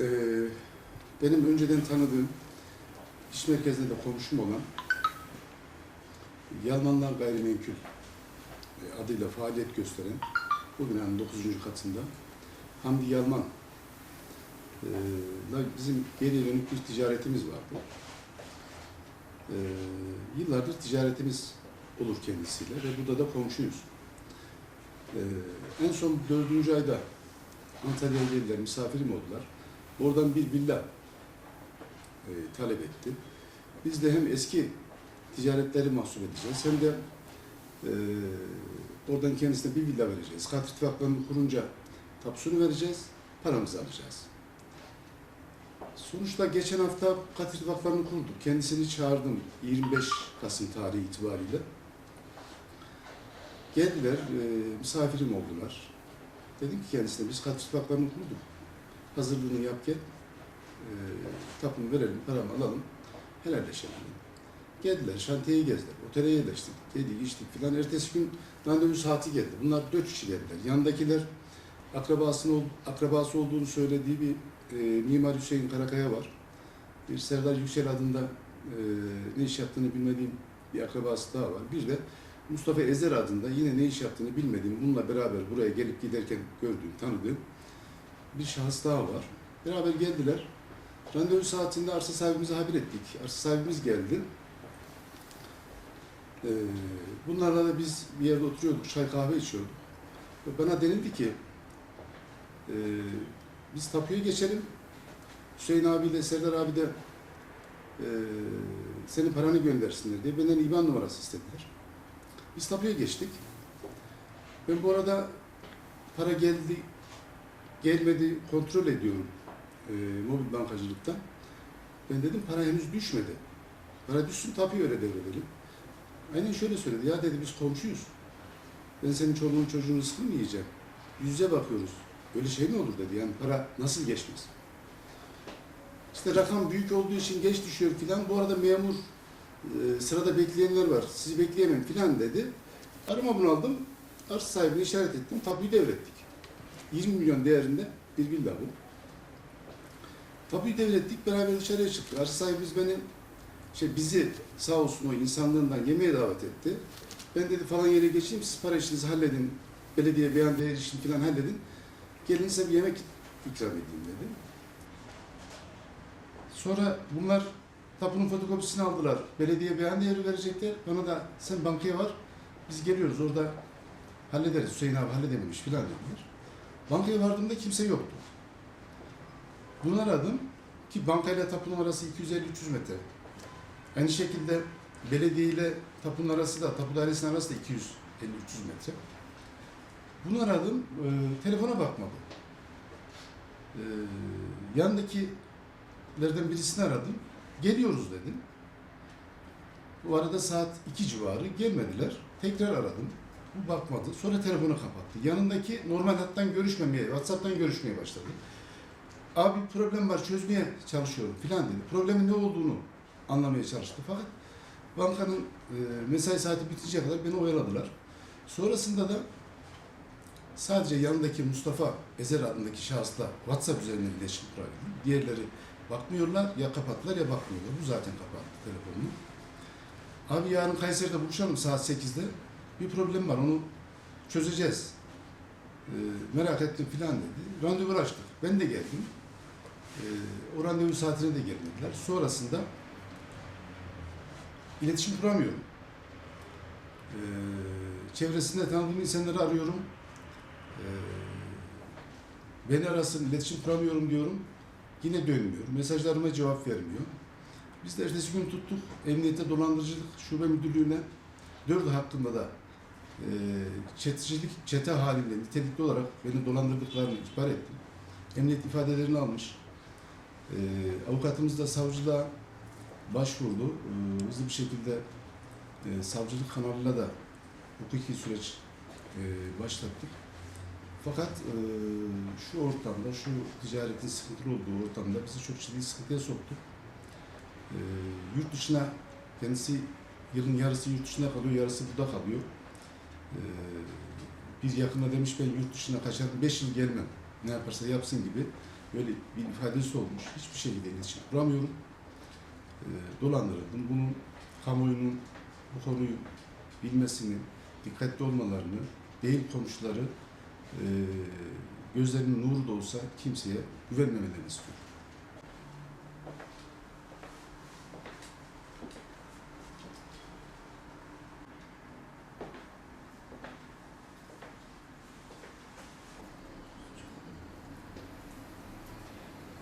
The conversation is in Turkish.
Ee, benim önceden tanıdığım, iş merkezinde de komşum olan Yalmanlar Gayrimenkul e, adıyla faaliyet gösteren bu binanın 9. katında Hamdi Yalman e, bizim geriye dönük bir ticaretimiz vardı. E, yıllardır ticaretimiz olur kendisiyle ve burada da komşuyuz. E, en son dördüncü ayda Antalya'ya geldiler, misafirim oldular. Oradan bir villa e, talep etti. Biz de hem eski ticaretleri mahsul edeceğiz hem de e, oradan kendisine bir villa vereceğiz. Kat ittifaklarını kurunca tapusunu vereceğiz, paramızı alacağız. Sonuçta geçen hafta kat ittifaklarını kurduk. Kendisini çağırdım 25 Kasım tarihi itibariyle. Geldiler, e, misafirim oldular. Dedim ki kendisine biz kat ittifaklarını kurduk. Hazırlığını yap gel. E, tapunu verelim, paramı alalım. Helalleşelim. Geldiler, şantiyeye gezdiler. Otele yerleştik. Yedik, içtik filan. Ertesi gün randevu saati geldi. Bunlar dört kişi geldiler. Yandakiler akrabasının, akrabası olduğunu söylediği bir e, Mimar Hüseyin Karakaya var. Bir Serdar Yüksel adında e, ne iş yaptığını bilmediğim bir akrabası daha var. Bir de Mustafa Ezer adında yine ne iş yaptığını bilmediğim, bununla beraber buraya gelip giderken gördüğüm, tanıdığım bir şahıs daha var. Beraber geldiler. Randevu saatinde arsa sahibimize haber ettik. Arsa sahibimiz geldi. Ee, bunlarla da biz bir yerde oturuyorduk, çay kahve içiyorduk. Bana denildi ki, e, biz tapuya geçelim. Hüseyin abiyle Serdar abi de e, senin paranı göndersinler diye benden IBAN numarası istediler. Biz tapuya geçtik. Ben bu arada para geldi, gelmedi kontrol ediyorum e, mobil bankacılıktan. Ben dedim para henüz düşmedi. Para düşsün tapuyu öyle devredelim. Aynen şöyle söyledi. Ya dedi biz komşuyuz. Ben senin çoluğun çocuğun rızkını mı yiyeceğim? Yüz yüze bakıyoruz. Öyle şey mi olur dedi. Yani para nasıl geçmez? İşte rakam büyük olduğu için geç düşüyor filan. Bu arada memur e, sırada bekleyenler var. Sizi bekleyemem filan dedi. Arama bunu aldım. Arsa sahibine işaret ettim. Tapuyu devrettik. 20 milyon değerinde bir villa bu. Tapuyu devrettik. Beraber dışarıya çıktık. Arsa sahibimiz beni şey bizi sağ olsun o insanlığından yemeğe davet etti. Ben dedi falan yere geçeyim siz para işinizi halledin. Belediye beyan değer işini falan halledin. Gelin size bir yemek ikram edeyim dedi. Sonra bunlar tapunun fotokopisini aldılar. Belediye beyan değeri verecekler. Bana da sen bankaya var. Biz geliyoruz orada hallederiz. Hüseyin abi halledememiş filan dediler. Bankaya vardığımda kimse yoktu. Bunu aradım ki bankayla tapunun arası 250-300 metre. Aynı şekilde belediye ile tapunun arası da, tapu dairesinin arası da 250-300 metre. Bunu aradım, e, telefona bakmadı. E, yandakilerden birisini aradım, geliyoruz dedim. Bu arada saat 2 civarı gelmediler. Tekrar aradım. Bakmadı. Sonra telefonu kapattı. Yanındaki normal hattan görüşmemeye, WhatsApp'tan görüşmeye başladı. Abi problem var çözmeye çalışıyorum filan dedi. Problemin ne olduğunu anlamaya çalıştı. Fakat bankanın e, mesai saati bitinceye kadar beni oyaladılar. Sonrasında da sadece yanındaki Mustafa Ezer adındaki şahısla WhatsApp üzerinden iletişim kurabildim. Diğerleri bakmıyorlar ya kapattılar ya bakmıyorlar. Bu zaten kapattı telefonunu. Abi yarın Kayseri'de buluşalım saat 8'de. Bir problem var onu çözeceğiz. E, merak ettim filan dedi. Randevu açtık. Ben de geldim. E, o randevu saatine de gelmediler. Sonrasında iletişim kuramıyorum. Ee, çevresinde tanıdığım insanları arıyorum. Ee, beni arasın, iletişim kuramıyorum diyorum. Yine dönmüyor. Mesajlarıma cevap vermiyor. Biz de ertesi gün tuttuk. Emniyete dolandırıcılık şube müdürlüğüne dördü hakkında da e, çetecilik, çete halinde nitelikli olarak beni dolandırdıklarını ihbar ettim. Emniyet ifadelerini almış. E, avukatımız da savcılığa başvurdu. Ee, hızlı bir şekilde e, savcılık kanalıyla da hukuki süreç e, başlattık. Fakat e, şu ortamda, şu ticaretin sıkıntılı olduğu ortamda bizi çok ciddi sıkıntıya soktu. E, yurt dışına, kendisi yılın yarısı yurt dışına kalıyor, yarısı burada kalıyor. E, bir yakında demiş ben yurt dışına kaçarım, 5 yıl gelmem, ne yaparsa yapsın gibi böyle bir ifadesi olmuş. Hiçbir şekilde iletişim kuramıyorum. E, dolandırıldım. Bunun kamuoyunun bu konuyu bilmesini, dikkatli olmalarını, değil komşuları e, gözlerinin nuru da olsa kimseye güvenmemelerini istiyorum.